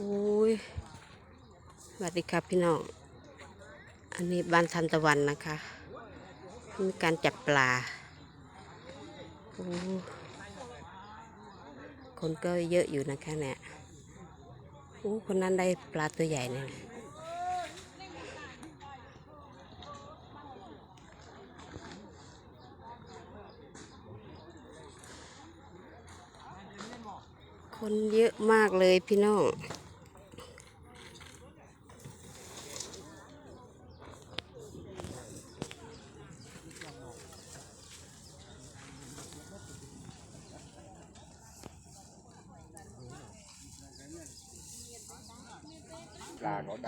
อุ้ยสวัสดีครับพี่น้อง อันนี้บ้านทันตะวันนะคะมีการจับปลาโอ้คนก็เยอะอยู่นะคะเนี่ยโอ้คนนั้นได้ปลาตัวใหญ่เนี่ยคนเยอะมากเลยพี่น้อง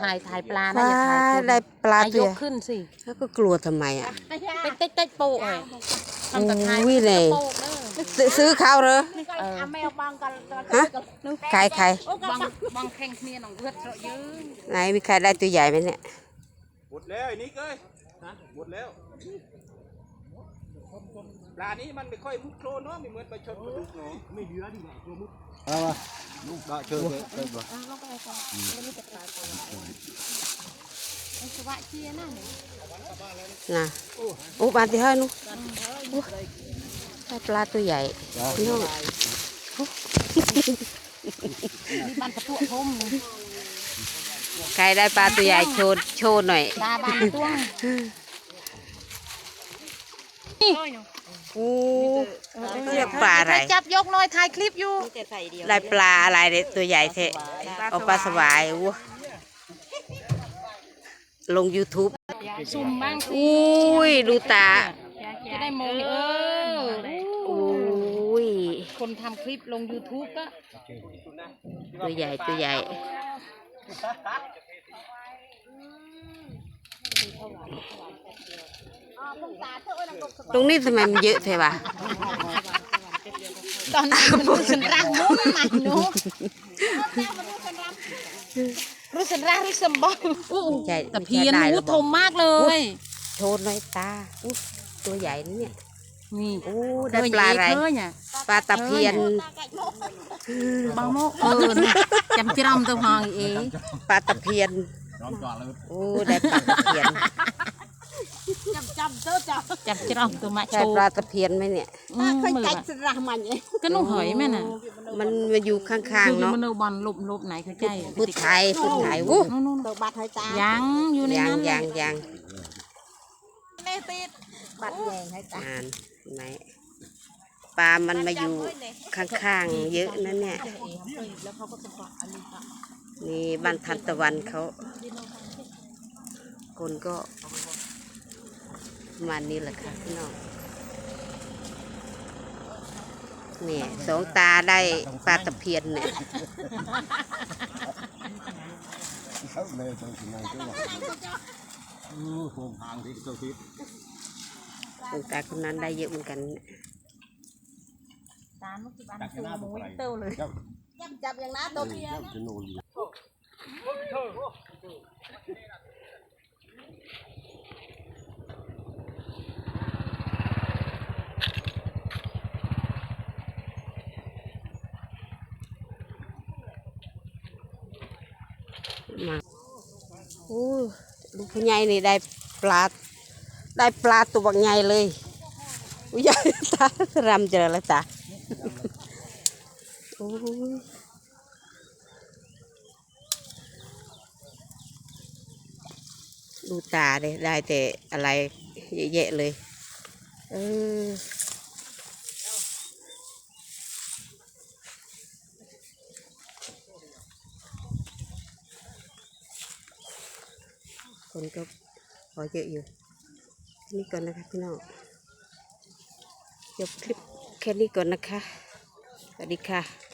ถ่ายถ่ายปลาปนะลาอย่าถ่ายคนได้ปลาอะตัยวกขึ้นสิแล้วก็กลัวทำไมอะ ไปเต๊กเต๊กโปะเลยทำกับถ่ายอุ้ยเลย โปะเด้อซื้อซื้อเขาเหรอเออฮะ ใครใครบางบางแข่งเมียน้องเลือดเจาะยืนไหนมีใครได้ตัวใหญ่ไหมเนี่ย หมดแล้วไอ้นี่เอ้ยหมดแล้ว ปลานี้มันไม่ค่อยมุดโคลนเนาะไม่เหมือนปลาชดปลาดุกเนาะไม่เหลือดีกว่าตัวมุด เอามาลูกดาเชิญเลยได้ปะสวะเชียน่ะเนี่ยนะโอ้บานที่ห้านุโอ้ได้ปลาตัวใหญ่พี่น้องมีบ้านกระตุ้พมใครได้ปลาตัวใหญ่โชว์โชว์หน่อยปลาบ้านตุ้ งโอ้เรียกปลาอะไร จับยกหน่อยถ่ายคลิปอยู่ได้ปลาอะไรเนี่ยตัวใหญ่เทะเอาปลาสวายโอ้ลง YouTube ซุ่มบ้างสิอุ้ยดูตาจะได้มองเอออุ้ยคนทำคลิปลง YouTube ก็ ตัวใหญ่ตัวใหญ่ ตรงนี้ทำไมมันเยอะเทวะตอนนั้นมันรู้สึกรักนู้นใหม่หนูรู้สึกรักรู้สึกบ้องอู้ใหญ่ตะเพียนได้หูแล้วทบอกมมากเลย โชว์หน่อยตาอู้ตัวใหญ่นะเนี่ยนี่โอ้ได้ปลาอะไรเคยเนี่ยปลาตะเพียนบางโมเออจำจรำตัวหอยเอ๋ปลาตะเพียนน้องจอดเลยโอ้ได้ปลาตะเพียน จำจรำตัวมาโชใช่ว์ปลาตะเพียนไหมเนี่ย อืมมืออะก็นุ่งหอยแม่น่ะมันมาอยู่ข้างๆอยู่เนาะมันเอาบอลลบลบไหนเขาใจพูดไทยพูดไทยวู้นู่นนู่นยังอยู่ในยังนั้นยังยังบัตรแดงให้ตาอ่านเห็นไหมปลามันมาอยู่ข้างๆเยอะนะเนี่ยนี่บ้านทันตะวันเขาคนก็ ประมาณนี้แหละค่ะพี่น้องเนี่ยสองตาได้ปลาตะเพียนเนี่ยเขาเลยตรงที่ไหนก็ว่าอือโคงหางที่เจ้าทิศสองตาคนนั้นได้เยอะเหมือนกันเนี่ยตาเมื่อกี้บ้านคือหมูเต้าเลยเจ้าจับอย่างนั้นตัวเพียเจ้าจะโนนอยู่ มาโอ้ลูกพญายนี่ได้ปลา ได้ปลาตัวบักใหญ่เลยอุ้ยตารำเจอแล้วตาโอ้ยดูตาเลยได้แต่อะไรเยอะแยะเลย เออ คนก็พอเยอะอยู่นี่ก่อนนะคะพี่น้องจบคลิปแค่นี้ก่อนนะคะ สวัสดีค่ะ